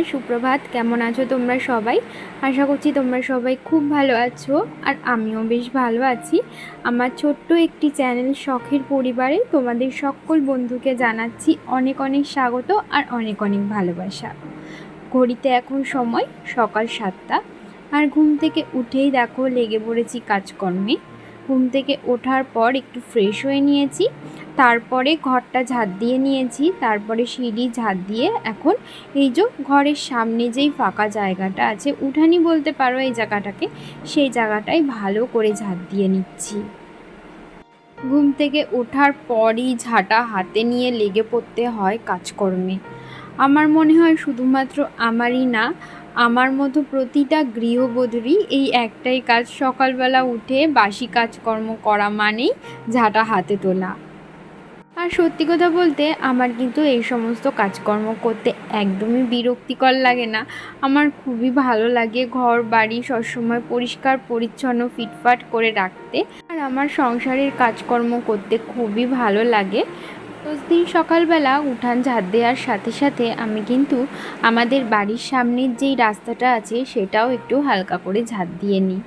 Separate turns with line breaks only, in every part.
বন্ধুরা সুপ্রভাত, কেমন আছো তোমরা সবাই? আশা করছি তোমরা সবাই খুব ভালো আছো আর আমিও বেশ ভালো আছি। আমার ছোট্ট একটি চ্যানেল শখের পরিবারে তোমাদের সকল বন্ধুকে জানাচ্ছি অনেক অনেক স্বাগত আর অনেক অনেক ভালোবাসা। ঘড়িতে এখন সময় সকাল সাতটা আর ঘুম থেকে উঠেই দেখো লেগে পড়েছি কাজকর্মে। ঘুম থেকে ওঠার পর একটু ফ্রেশ হয়ে নিয়েছি। তারপরে ঘরটা ঝাঁট দিয়ে নিয়েছি। তারপরে সিঁড়ি ঝাঁট দিয়ে এখন এই যে ঘরের সামনে যেই ফাঁকা জায়গাটা আছে উঠানি বলতে পারো এই জায়গাটাকে, সেই জায়গাটাই ভালো করে ঝাঁট দিয়ে নিচ্ছি। ঘুম থেকে ওঠার পরই ঝাঁটা হাতে নিয়ে লেগে পড়তে হয় কাজকর্মে। আমার মনে হয় শুধুমাত্র আমারই না আমার মতো প্রতিটা গৃহবধূরই এই একটাই কাজ, সকালবেলা উঠে বাসি কাজকর্ম করা মানেই ঝাঁটা হাতে তোলা। আর সত্যি কথা বলতে, আমার কিন্তু এই সমস্ত কাজকর্ম করতে একদমই বিরক্তিকর লাগে না। আমার খুবই ভালো লাগে ঘর বাড়ি সবসময় পরিষ্কার, পরিচ্ছন্ন, ফিটফাট করে রাখতে। আর আমার সংসারের কাজকর্ম করতে খুবই ভালো লাগে। দিন সকালবেলা উঠান ঝাঁট দেওয়ার সাথে সাথে আমি কিন্তু আমাদের বাড়ির সামনের যেই রাস্তাটা আছে সেটাও একটু হালকা করে ঝাঁট দিয়ে নিই।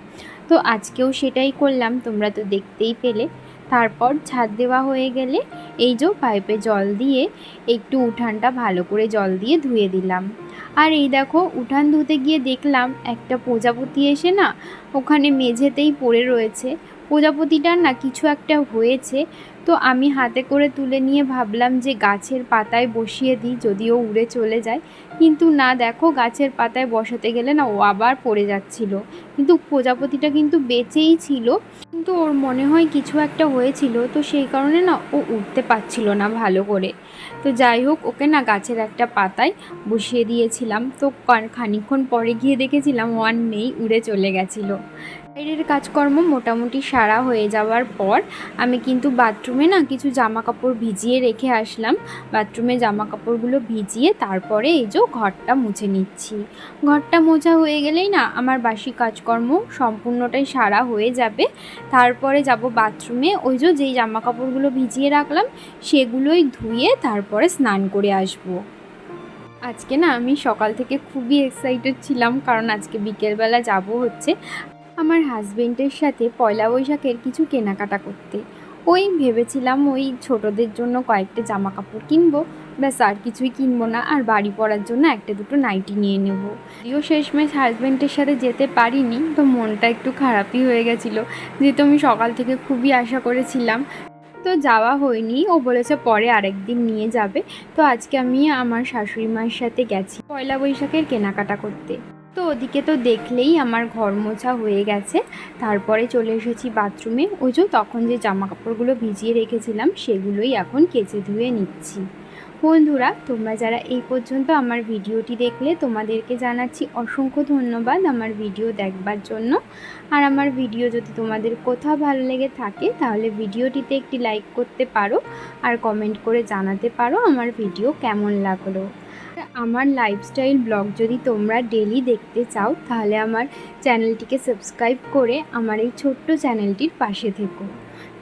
তো আজকেও সেটাই করলাম, তোমরা তো দেখতেই পেলে। তারপর ছাদ দেওয়া হয়ে গেলে এই যে পাইপে জল দিয়ে একটু উঠানটা ভালো করে জল দিয়ে ধুয়ে দিলাম। আর এই দেখো, উঠান ধুতে গিয়ে দেখলাম একটা প্রজাপতি এসে না ওখানে মেঝেতেই পড়ে রয়েছে। প্রজাপতিটার না কিছু একটা হয়েছে তো আমি হাতে করে তুলে নিয়ে ভাবলাম যে গাছের পাতায় বসিয়ে দিই যদিও উড়ে চলে যায়। কিন্তু না, দেখো গাছের পাতায় বসাতে গেলে না ও আবার পড়ে যাচ্ছিল। কিন্তু প্রজাপতিটা কিন্তু বেঁচেই ছিল। কিন্তু ওর মনে হয় কিছু একটা হয়েছিল, তো সেই কারণে না ও উঠতে পারছিল না ভালো করে। তো যাই হোক, ওকে না গাছের একটা পাতায় বসিয়ে দিয়েছিলাম। তো খানিক্ষণ পরে গিয়ে দেখেছিলাম ওয়ান নেই, উড়ে চলে গেছিল। বাইরের কাজকর্ম মোটামুটি সারা হয়ে যাওয়ার পর আমি কিন্তু বাথরুমে না কিছু জামা কাপড় ভিজিয়ে রেখে আসলাম। বাথরুমে জামা কাপড়গুলো ভিজিয়ে তারপরে এই যে ঘরটা মুছে নিচ্ছি। ঘরটা মোছা হয়ে গেলেই না আমার বাসি কাজকর্ম সম্পূর্ণটাই সারা হয়ে যাবে। তারপরে যাব বাথরুমে, ওই যে যেই জামা কাপড়গুলো ভিজিয়ে রাখলাম সেগুলোই ধুয়ে তারপরে স্নান করে আসব। আজকে না আমি সকাল থেকে খুবই এক্সাইটেড ছিলাম, কারণ আজকে বিকেলবেলা যাব হচ্ছে। আমার হাজবেন্ডের সাথে পয়লা বৈশাখের কিছু কেনাকাটা করতে। ওই ভেবেছিলাম ওই ছোটদের জন্য কয়েকটা জামা কাপড় কিনবো। ব্যাস, আর কিছুই কিনবো না। আর বাড়ি পরার জন্য একটা দুটো নাইটি নিয়ে নেব। যদিও শেষমেশ হাজব্যান্ডের সাথে যেতে পারিনি, তো মনটা একটু খারাপই হয়ে গেছিল। যেহেতু আমি সকাল থেকে খুবই আশা করেছিলাম। তো যাওয়া হয়নি। ও বলেছে পরে আরেকদিন নিয়ে যাবে। তো আজকে আমি আমার শাশুড়ি মায়ের সাথে গেছি পয়লা বৈশাখের কেনাকাটা করতে। তো ওদিকে তো দেখলেই আমার ঘর মোছা হয়ে গেছে। তারপরে চলে এসেছি বাথরুমে। ওই যে তখন যে জামা কাপড়গুলো ভিজিয়ে রেখেছিলাম, সেগুলোই এখন কেচে ধুয়ে নিচ্ছি। বন্ধুরা, তোমরা যারা এই পর্যন্ত আমার ভিডিওটি দেখলে, তোমাদেরকে জানাচ্ছি অসংখ্য ধন্যবাদ আমার ভিডিও দেখবার জন্য। আর আমার ভিডিও যদি তোমাদের কোথাও ভালো লেগে থাকে, তাহলে ভিডিওটিতে একটি লাইক করতে পারো। আর কমেন্ট করে জানাতে পারো আমার ভিডিও কেমন লাগল। আমার লাইফস্টাইল ব্লগ যদি তোমরা ডেলি দেখতে চাও, তাহলে আমার চ্যানেলটিকে সাবস্ক্রাইব করে আমার এই ছোট্ট চ্যানেলটির পাশে থেকো।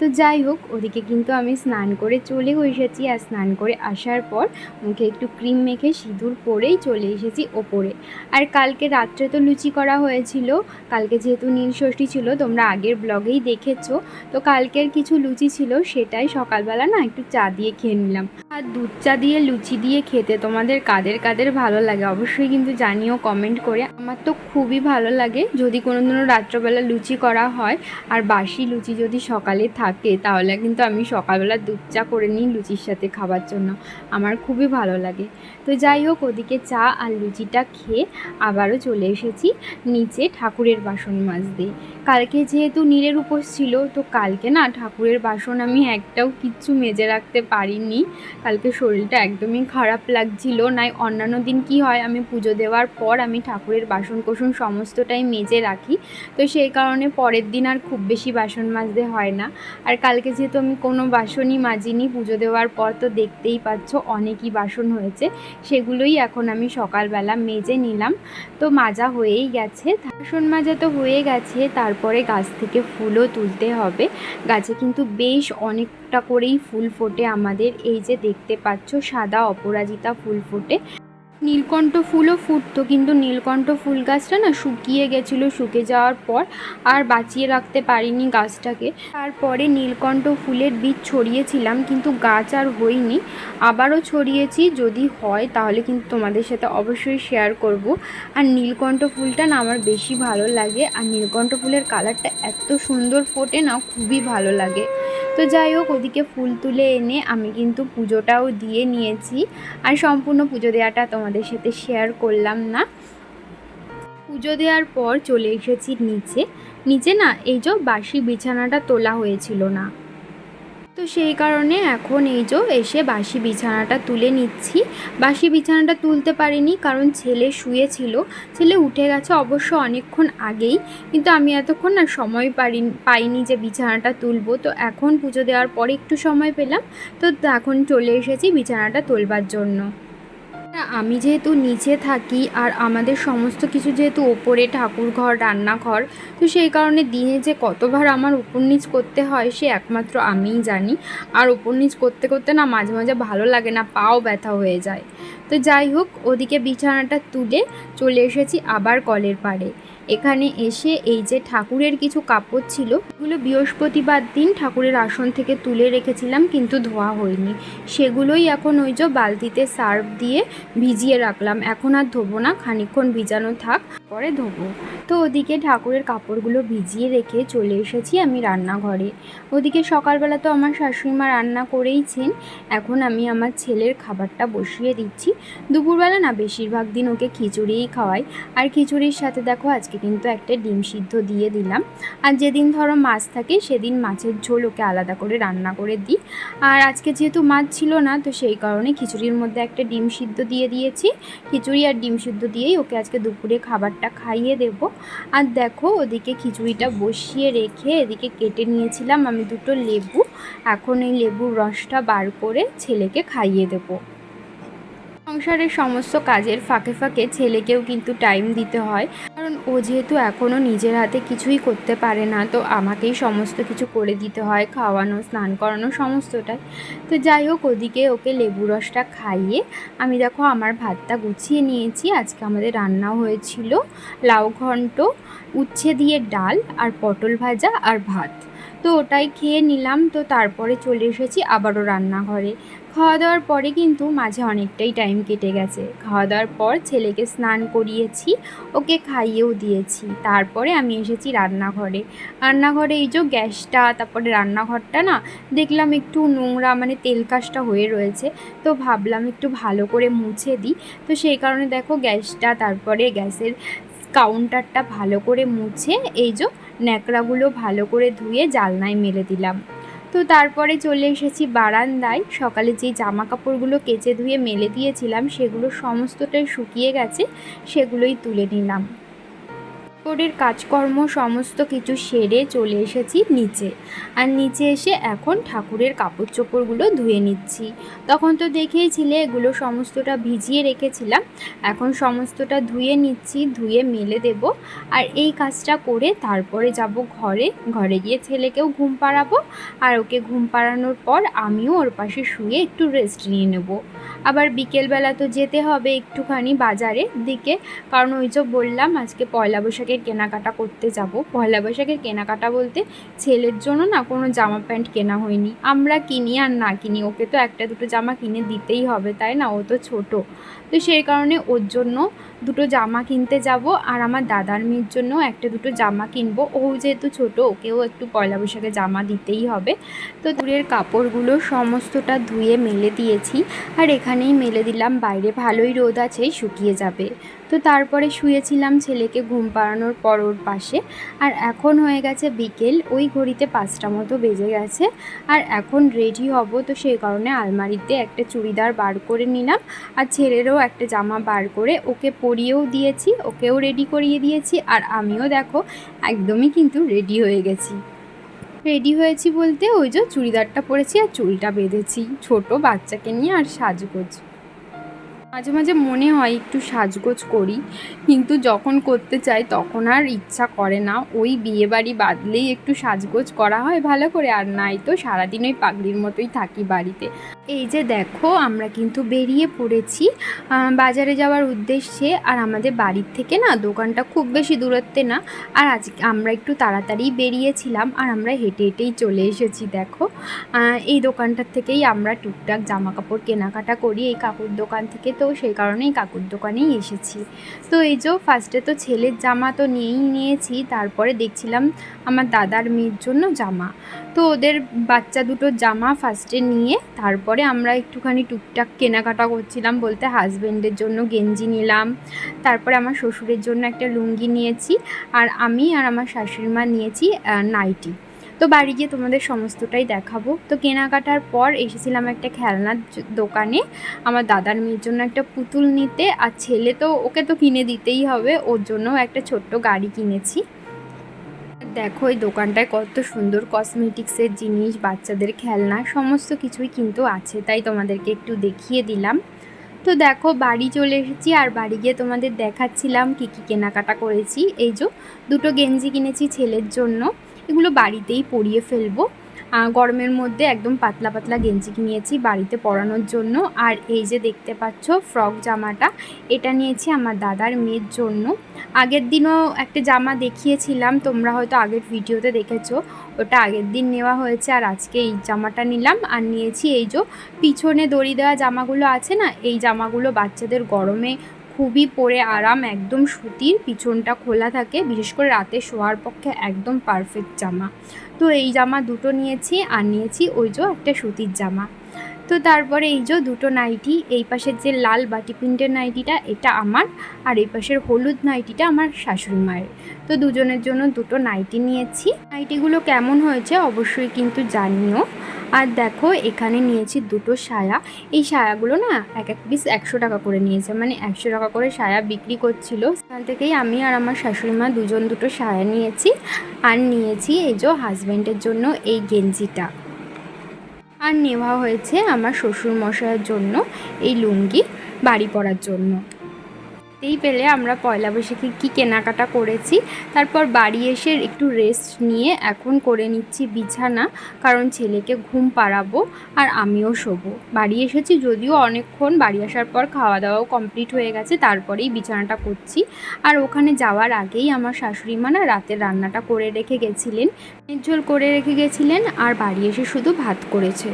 তো যাই হোক, ওদিকে কিন্তু আমি স্নান করে চলে এসেছি। আর স্নান করে আসার পর মুখে একটু ক্রিম মেখে সিঁদুর পরেই চলে এসেছি ওপরে। আর কালকে রাত্রে তো লুচি করা হয়েছিল। কালকে যেহেতু নীলষষ্ঠী ছিল, তোমরা আগের ব্লগেই দেখেছ। তো কালকের কিছু লুচি ছিল, সেটাই সকালবেলা না একটু চা দিয়ে খেয়ে নিলাম। আর দুধ চা দিয়ে, লুচি দিয়ে খেতে তোমাদের কাদের কাদের ভালো লাগে অবশ্যই কিন্তু জানিও কমেন্ট করে। আমার তো খুবই ভালো লাগে যদি কোনো দিনও রাত্রবেলা লুচি করা হয়। আর বাসি লুচি যদি সকালে থাকে তাহলে কিন্তু আমি সকালবেলা দুধ চা করে নিই লুচির সাথে খাবার জন্য। আমার খুবই ভালো লাগে। তো যাই হোক, ওদিকে চা আর লুচিটা খেয়ে আবারও চলে এসেছি নিচে ঠাকুরের বাসন মাজতে। কালকে যেহেতু নীলের উপোস ছিল, তো কালকে না ঠাকুরের বাসন আমি একটাও কিচ্ছু মেজে রাখতে পারিনি। কালকে শরীরটা একদমই খারাপ লাগছিল, নাই অন্যান্য দিন কি হয়, আমি পুজো দেওয়ার পর আমি ঠাকুরের বাসন কোসন সমস্তটাই মেজে রাখি। তো সেই কারণে পরের দিন আর খুব বেশি বাসন মাজতে হয় না। আর কালকে যেহেতু আমি কোনো বাসনই মাজিনি, পুজো দেওয়ার পর তো দেখতেই পাচ্ছ অনেকই বাসন হয়েছে, সেগুলোই এখন আমি সকালবেলা মেজে নিলাম। তো মাজা হয়েই গেছে, বাসন মাজা তো হয়ে গেছে, তারপরে গাছ থেকে ফুলও তুলতে হবে। গাছে কিন্তু বেশ অনেকটা করেই ফুল ফোটে আমাদের, এই যে দেখতে পাচ্ছ সাদা অপরাজিতা ফুল ফোটে। নীলকণ্ঠ ফুলও ফুটতো, কিন্তু নীলকণ্ঠ ফুল গাছটা না শুকিয়ে গেছিল, শুকে যাওয়ার পর আর বাঁচিয়ে রাখতে পারিনি গাছটাকে। তারপরে নীলকণ্ঠ ফুলের বীজ ছড়িয়েছিলাম, কিন্তু গাছ আর হয়নি। আবারও ছড়িয়েছি, যদি হয় তাহলে কিন্তু তোমাদের সাথে অবশ্যই শেয়ার করব। আর নীলকণ্ঠ ফুলটা না আমার বেশি ভালো লাগে, আর নীলকণ্ঠ ফুলের কালারটা এত সুন্দর ফোটে না, খুবই ভালো লাগে। তো যাই হোক, ওদিকে ফুল তুলে এনে আমি কিন্তু পুজোটাও দিয়ে নিয়েছি। আর সম্পূর্ণ পুজো দেওয়াটা তোমাদের সাথে শেয়ার করলাম না। পুজো দেওয়ার পর চলে এসেছি নিচে। নিচে না, এই যে বাসি বিছানাটা তোলা হয়েছিল না। তো সেই কারণে এখন এই যে এসে বাসি বিছানাটা তুলে নিচ্ছি। বাসি বিছানাটা তুলতে পারিনি কারণ ছেলে শুয়েছিল। ছেলে উঠে গেছে অবশ্য অনেকক্ষণ আগেই। কিন্তু আমি এতক্ষণ আর সময় পারি, পাইনি যে বিছানাটা তুলবো। তো এখন পুজো দেওয়ার পরে একটু সময় পেলাম। তো এখন চলে এসেছি বিছানাটা তোলবার জন্য। আমি যেহেতু নিচে থাকি আর আমাদের সমস্ত কিছু যেহেতু ওপরে ঠাকুরঘর রান্নাঘর, তো সেই কারণে দিনে যে কতবার আমার উপর নিচ করতে হয় সে একমাত্র আমিই জানি। আর উপর নিচ করতে করতে না মাঝে মাঝে ভালো লাগে না, পাও ব্যথা হয়ে যায়। তো যাই হোক, ওদিকে বিছানাটা তুলে চলে এসেছি আবার কলের পাড়ে। এখানে এসে এই যে ঠাকুরের কিছু কাপড় ছিল, এগুলো বৃহস্পতিবার দিন ঠাকুরের আসন থেকে তুলে রেখেছিলাম, কিন্তু ধোয়া হয়নি। সেগুলোই এখন ওই যে বালতিতে সার্ফ দিয়ে ভিজিয়ে রাখলাম। এখন আর ধোবো না, খানিকক্ষণ ভিজানো থাক, পরে ধোবো। তো ওদিকে ঠাকুরের কাপড়গুলো ভিজিয়ে রেখে চলে এসেছি আমি রান্নাঘরে। ওদিকে সকালবেলা তো আমার শাশুড়ি মা রান্না করেইছেন, এখন আমি আমার ছেলের খাবারটা বসিয়ে দিচ্ছি। দুপুরবেলা না, বেশিরভাগ দিন ওকে খিচুড়িই খাওয়াই। আর খিচুড়ির সাথে দেখো, আজকে কিন্তু একটা ডিম সিদ্ধ দিয়ে দিলাম। আর যেদিন ধরো মাছ থাকে, সেদিন মাছের ঝোল ওকে আলাদা করে রান্না করে দিই। আর আজকে যেহেতু মাছ ছিল না, তো সেই কারণে খিচুড়ির মধ্যে একটা ডিম সিদ্ধ দিয়ে দিয়েছি। খিচুড়ি আর ডিম সিদ্ধ দিয়েই ওকে আজকে দুপুরে খাবারটা খাইয়ে দেব। আর দেখো, ওদিকে খিচুড়িটা বসিয়ে রেখে এদিকে কেটে নিয়েছিলাম আমি দুটো লেবু। এখন এই লেবুর রসটা বার করে ছেলেকে খাইয়ে দেবো। সংসারের সমস্ত কাজের ফাঁকে ফাঁকে ছেলেকেও কিন্তু টাইম দিতে হয়। কারণ ও যেহেতু এখনও নিজের হাতে কিছুই করতে পারে না, তো আমাকেই সমস্ত কিছু করে দিতে হয়, খাওয়ানো, স্নান করানো, সমস্তটাই। তো যাই হোক, ওদিকে ওকে লেবু রসটা খাইয়ে আমি দেখো আমার ভাতটা গুছিয়ে নিয়েছি। আজকে আমাদের রান্না হয়েছিল লাউ ঘন্ট, উচ্ছে দিয়ে ডাল আর পটল ভাজা আর ভাত। তো ওটাই খেয়ে নিলাম, তো তারপরে চলে এসেছি আবারও রান্নাঘরে। খাওয়া দাওয়ার পরে কিন্তু মাঝে অনেকটাই টাইম কেটে গেছে। খাওয়া দাওয়ার পর ছেলেকে স্নান করিয়েছি, ওকে খাইয়েও দিয়েছি। তারপরে আমি এসেছি রান্নাঘরে। রান্নাঘরে এই যে গ্যাসটা, তারপরে রান্নাঘরটা না, দেখলাম একটু নোংরা মানে তেল কাজটা হয়ে রয়েছে। তো ভাবলাম একটু ভালো করে মুছে দিই। তো সেই কারণে দেখো গ্যাসটা, তারপরে গ্যাসের কাউন্টারটা ভালো করে মুছে, এই যে ন্যাকড়াগুলো ভালো করে ধুয়ে জালনায় মেলে দিলাম। তো তারপরে চলে এসেছি বারান্দায়। সকালে যে জামা কাপড়গুলো কেচে ধুয়ে মেলে দিয়েছিলাম, সেগুলো সমস্তটাই শুকিয়ে গেছে, সেগুলোই তুলে নিলাম। বোর্ডের কাজকর্ম সমস্ত কিছু সেরে চলে এসেছি নিচে। আর নিচে এসে এখন ঠাকুরের কাপড় চোপড়গুলো ধুয়ে নিচ্ছি। তখন তো দেখেইছিলে এগুলো সমস্তটা ভিজিয়ে রেখেছিলাম। এখন সমস্তটা ধুয়ে নিচ্ছি, ধুয়ে মেলে দেব। আর এই কাজটা করে তারপরে যাব ঘরে। ঘরে গিয়ে ছেলেকেও ঘুম পাড়াবো। আর ওকে ঘুম পাড়ানোর পর আমিও ওর পাশে শুয়ে একটু রেস্ট নিয়ে নেব। আবার বিকেলবেলা তো যেতে হবে একটুখানি বাজারের দিকে। কারণ ওই যে বললাম, আজকে পয়লা বৈশাখে বৈশাখের কেনাকাটা করতে যাব। পয়লা বৈশাখের কেনাকাটা বলতে ছেলের জন্য না কোনো জামা প্যান্ট কেনা হয়নি। আমরা কিনি আর না কিনি, ওকে তো একটা দুটো জামা কিনে দিতেই হবে, তাই না? ও তো ছোটো। তো সেই কারণে ওর জন্য দুটো জামা কিনতে যাব আর আমার দাদার মেয়ের জন্য একটা দুটো জামা কিনবো। ও যেহেতু ছোট, ওকেও একটু পয়লা বৈশাখে জামা দিতেই হবে। তো দূরের কাপড়গুলো সমস্তটা ধুয়ে মেলে দিয়েছি আর এখানেই মেলে দিলাম। বাইরে ভালোই রোদ আছে, শুকিয়ে যাবে। তো তারপরে শুয়েছিলাম ছেলেকে ঘুম পাড়ানোর পর ওর পাশে। আর এখন হয়ে গেছে বিকেল, ওই ঘড়িতে পাঁচটা মতো বেজে গেছে। আর এখন রেডি হব, তো সেই কারণে আলমারিতে একটা চুড়িদার বার করে নিলাম। আর ছেলেরও একটা জামা বার করে ওকে পরিয়েও দিয়েছি, ওকেও রেডি করিয়ে দিয়েছি আর আমিও দেখো একদমই কিন্তু রেডি হয়ে গেছি। রেডি হয়েছি বলতে ওই যে চুড়িদারটা পরেছি আর চুলটা বেঁধেছি, ছোট বাচ্চাকে নিয়ে আর সাজগোজ। মাঝে মাঝে মনে হয় একটু সাজগোজ করি, কিন্তু যখন করতে চাই তখন আর ইচ্ছা করে না। ওই বিয়ে বাড়ি বাদলেই একটু সাজগোজ করা হয় ভালো করে, আর নাই তো সারাদিন ওই পাগলির মতোই থাকি বাড়িতে। এই যে দেখো, আমরা কিন্তু বেরিয়ে পড়েছি বাজারে যাওয়ার উদ্দেশ্যে। আর আমাদের বাড়ির থেকে না, দোকানটা খুব বেশি দূরত্বে না। আর আজ আমরা একটু তাড়াতাড়ি বেরিয়েছিলাম, আর আমরা হেঁটে হেঁটেই চলে এসেছি, দেখো। এই দোকানটার থেকেই আমরা টুকটাক জামা কাপড় কেনাকাটা করি, এই কাকুর দোকান থেকে। তো সেই কারণেই কাকুর দোকানেই এসেছি। তো এই যে ফার্স্টে তো ছেলের জামা তো নিয়েই নিয়েছি, তারপরে দেখছিলাম আমার দাদার মেয়ের জন্য জামা। তো ওদের বাচ্চা দুটো জামা ফার্স্টে নিয়ে, তারপরে আমরা একটুখানি টুকটাক কেনাকাটা করছিলাম বলতে হাজব্যান্ডের জন্য গেঞ্জি নিলাম। তারপরে আমার শ্বশুরের জন্য একটা লুঙ্গি নিয়েছি আর আমি আর আমার শাশুড়ি মা নিয়েছি নাইটি তো বাড়ি গিয়ে তোমাদের সমস্তটাই দেখাবো। তো কেনাকাটার পর এসেছিলাম একটা খেলনার দোকানে। আমার দাদার মেয়ের জন্য একটা পুতুল নিতে আর ছেলে তো ওকে তো কিনে দিতেই হবে, ওর জন্য একটা ছোট্ট গাড়ি কিনেছি। দেখো, এই দোকানটায় কত সুন্দর কসমেটিক্সের জিনিস, বাচ্চাদের খেলনা, সমস্ত কিছুই কিন্তু আছে। তাই তোমাদেরকে একটু দেখিয়ে দিলাম। তো দেখো, বাড়ি চলে এসেছি আর বাড়ি গিয়ে তোমাদের দেখাচ্ছিলাম কী কী কেনাকাটা করেছি। এই যে, দুটো গেঞ্জি কিনেছি ছেলের জন্য। এগুলো বাড়িতেই পরিয়ে ফেলব। গরমের মধ্যে একদম পাতলা পাতলা গেঞ্জি নিয়েছি বাড়িতে পরানোর জন্য। আর এই যে দেখতে পাচ্ছ ফ্রক জামাটা, এটা নিয়েছি আমার দাদার মেয়ের জন্য। আগের দিনও একটা জামা দেখিয়েছিলাম, তোমরা হয়তো আগের ভিডিওতে দেখেছ। ওটা আগের দিন নেওয়া হয়েছে আর আজকে এই জামাটা নিলাম। আর নিয়েছি এই যে পিছনে দড়ি দেওয়া জামাগুলো আছে না, এই জামাগুলো বাচ্চাদের গরমে খুবই পরে আরাম, একদম সুতির, পিছনটা খোলা থাকে, বিশেষ করে রাতে শোয়ার পক্ষে একদম পারফেক্ট জামা। তো এই জামা দুটো নিয়েছি, আর নিয়েছি ওই যে একটা সুতির জামা। তো তারপরে এই যে দুটো নাইটি, এই পাশের যে লাল বাটি প্রিন্টের নাইটিটা, এটা আমার, আর এই পাশের হলুদ নাইটিটা আমার শাশুড়ি মায়ের। তো দুজনের জন্য দুটো নাইটি নিয়েছি। নাইটিগুলো কেমন হয়েছে অবশ্যই কিন্তু জানিও। আর দেখো, এখানে নিয়েছি দুটো সায়া। এই সায়াগুলো না এক এক পিস একশো টাকা করে নিয়েছে। মানে একশো টাকা করে সায়া বিক্রি করছিল। সেখান থেকেই আমি আর আমার শাশুড়ি মা দুজন দুটো সায়া নিয়েছি। আর নিয়েছি এই যে হাজব্যান্ডের জন্য এই গেঞ্জিটা। আর নেওয়া হয়েছে আমার শ্বশুর মশাইয়ের জন্য এই লুঙ্গি বাড়ি পরার জন্য। এই পেলে আমরা পয়লা বৈশাখে কী কেনাকাটা করেছি। তারপর বাড়ি এসে একটু রেস্ট নিয়ে এখন করে নিচ্ছি বিছানা, কারণ ছেলেকে ঘুম পাড়াবো আর আমিও শোবো। বাড়ি এসেছি যদিও অনেকক্ষণ, বাড়ি আসার পর খাওয়া দাওয়াও কমপ্লিট হয়ে গেছে, তারপরেই বিছানাটা করছি। আর ওখানে যাওয়ার আগেই আমার শাশুড়ি মা না রাতের রান্নাটা করে রেখে গেছিলেন ঝোল করে রেখে গেছিলেন আর বাড়ি এসে শুধু ভাত করেছে।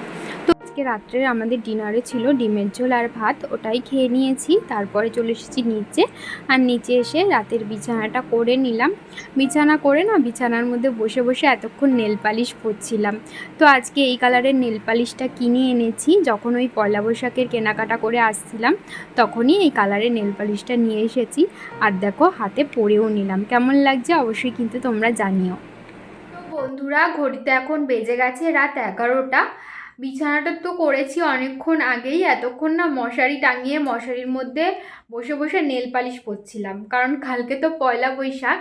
আজকে রাত্রে আমাদের ডিনারে ছিল ডিমের ঝোল আর ভাত, ওটাই খেয়ে নিয়েছি। তারপরে চলে এসেছি নিচে। আর নিচে এসে রাতের বিছানাটা করে নিলাম। বিছানা করে না, বিছানার মধ্যে বসে বসে এতক্ষণ নেল পালিশ পরছিলাম। তো আজকে এই কালারের নেল পালিশটা কিনে এনেছি। যখন ওই পয়লা বৈশাখের কেনাকাটা করে আসছিলাম, তখনই এই কালারের নেল পালিশটা নিয়ে এসেছি। আর দেখো, হাতে পরেও নিলাম। কেমন লাগছে অবশ্যই কিন্তু তোমরা জানিও। বন্ধুরা, ঘড়িতে এখন বেজে গেছে রাত এগারোটা। বিছানাটা তো করেছি অনেকক্ষণ আগেই, এতক্ষণ না মশারি টাঙিয়ে মশারির মধ্যে বসে বসে নেল পালিশ পরছিলাম। কারণ কালকে তো পয়লা বৈশাখ,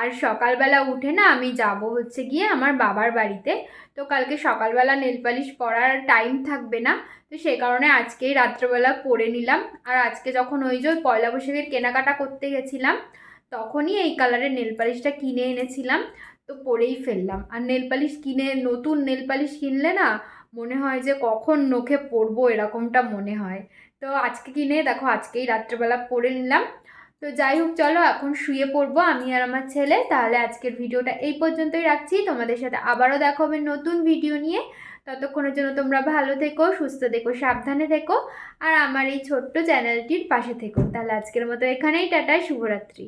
আর সকালবেলা উঠে না আমি যাব হচ্ছে গিয়ে আমার বাবার বাড়িতে। তো কালকে সকালবেলা নেল পালিশ পরার টাইম থাকবে না, তো সেই কারণে আজকেই রাত্রেবেলা পরে নিলাম। আর আজকে যখন ওই যে পয়লা বৈশাখের কেনাকাটা করতে গেছিলাম, তখনই এই কালারের নেল পালিশটা কিনে এনেছিলাম, তো পরেই ফেললাম। আর নেল পালিশ কিনে, নতুন নেল পালিশ কিনলে না মনে হয় যে কখন নখে পরবো এরকমটা মনে হয়। তো আজকে কিনে দেখো, আজকেই রাত্রেবেলা পরে নিলাম। তো যাই হোক, চলো এখন শুয়ে পড়ব আমি আর আমার ছেলে। তাহলে আজকের ভিডিওটা এই পর্যন্তই রাখছি। তোমাদের সাথে আবারও দেখা হবে নতুন ভিডিও নিয়ে। ততক্ষণের জন্য তোমরা ভালো থেকো, সুস্থ থেকো, সাবধানে থেকো। আর আমার এই ছোট্ট চ্যানেলটির পাশে থেকো। তাহলে আজকের মতো এখানেই, টাটা, শুভরাত্রি।